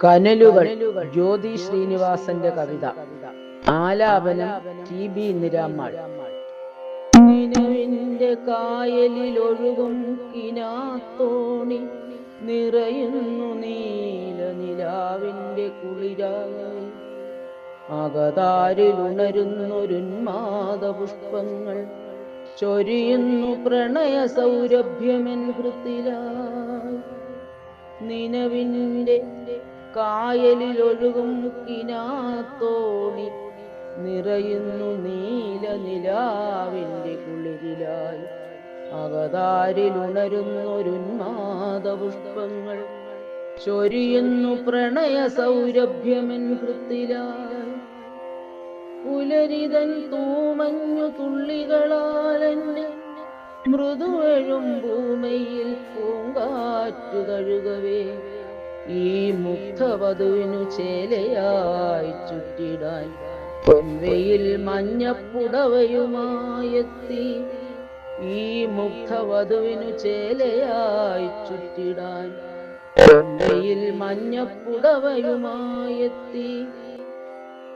കനലുകൾ ജ്യോതി ശ്രീനിവാസന്റെ കവിത. ആലാപനം T B. നിരാമാൾ നിലവിന്റെ കായലിൽ ഒഴുകും കിനാത്തോണി നിറയുന്നു നീല നിലാവിന്റെ കുളിരായി അകതാരിലുണരുന്നൊരുന്മാദ പുഷ്പങ്ങൾ ചൊരിയുന്നു പ്രണയ സൗരഭ്യമെൻ ഹൃത്തിലായി നിലവിന്റെ കായലിൽ ഒഴുകും കിനാത്തോണി. നിറയുന്നു നീല നിലാവിന്റെ കുളിരിലായി അകതാരിലുണരുന്നൊരുന്മാദ പുഷ്പങ്ങൾ ചൊരിയുന്നു പ്രണയ സൗരഭ്യമെൻ ഹൃത്തിലായി പുലരിതൻ തൂമഞ്ഞു തുള്ളികളാലെന്നെ മൃദുവഴും ഭൂമിയിൽ പൂങ്കാറ്റു തഴുകവേ ഈ മുഗ്ധവധുവിനു ചേലയായി ചുറ്റിടാൻ പൊൻവയിൽ മഞ്ഞപ്പുടവയുമായെത്തി. ഈ മുഗ്ധവധുവിനു ചേലയായി ചുറ്റിടാൻ പൊൻവയിൽ മഞ്ഞപ്പുടവയുമായെത്തി.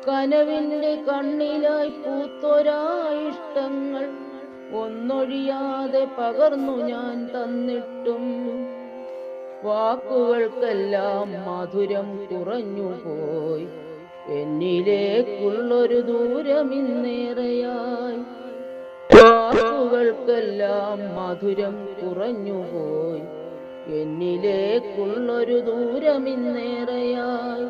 കനവിന്റെ കണ്ണിലായി പൂത്തൊരാ ഇഷ്ടങ്ങൾ ഒന്നൊഴിയാതെ പകർന്നു ഞാൻ തന്നിട്ടും വാക്കുകൾക്കെല്ലാം മധുരം കുറഞ്ഞു പോയി എന്നിലേക്കുള്ളൊരു ദൂരമിന്നേറെയായി വാക്കുകൾക്കെല്ലാം മധുരം കുറഞ്ഞു പോയി എന്നിലേക്കുള്ളൊരു ദൂരമിന്നേറെയായി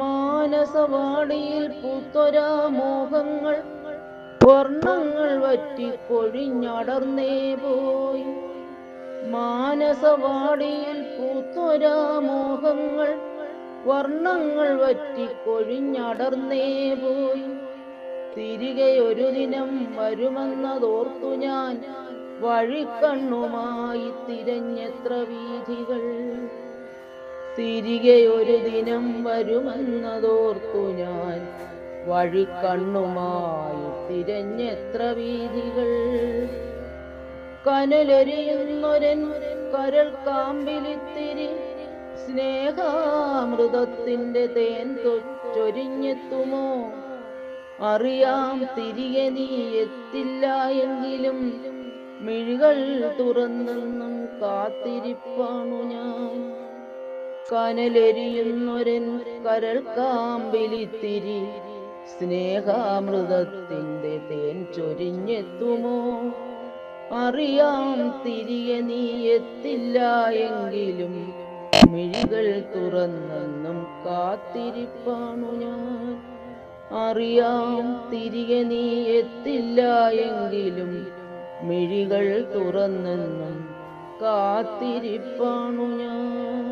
മാനസവാടിയിൽ പുത്തൊരാ മോഹങ്ങൾ വർണങ്ങൾ വറ്റി കൊഴിഞ്ഞടർന്നേ പോയി. മാനസവാടിയിൽ പൂത്തൊരാമോഹങ്ങൾ വർണങ്ങൾ വറ്റി കൊഴിഞ്ഞടർന്നേ പോയി. തിരികെ ഒരു ദിനം വരുമെന്നതോർത്തു ഞാൻ വഴിക്കണ്ണുമായി തിരഞ്ഞെത്ര വീഥികൾ. തിരികെ ഒരു ദിനം വരുമെന്നതോർത്തു ഞാൻ വഴിക്കണ്ണുമായി തിരഞ്ഞെത്ര വീഥികൾ. കനലെരിയുന്നൊരൻ കരൾ കാമ്പിലിത്തിരി സ്നേഹാമൃതത്തിന്റെ തേൻ തൊറ്റൊരിഞ്ഞെത്തുമോ അറിയാം തിരികെ നീ എത്തില്ല എങ്കിലും മിഴികൾ തുറന്നെന്നും കാത്തിരിപ്പാണു ഞാൻ. കനലെരിയുന്നൊരൻ കരൾ കാമ്പിലിത്തിരി സ്നേഹാമൃതത്തിന്റെ തേൻ ചൊരിഞ്ഞെത്തുമോ? അറിയാം. തിരികെ നീ എത്തില്ല എങ്കിലും മിഴികൾ തുറന്നെന്നും കാത്തിരിപ്പാണു ഞാൻ. അറിയാം തിരികെ നീ എത്തില്ല എങ്കിലും മിഴികൾ തുറന്നെന്നും കാത്തിരിപ്പാണു ഞാൻ.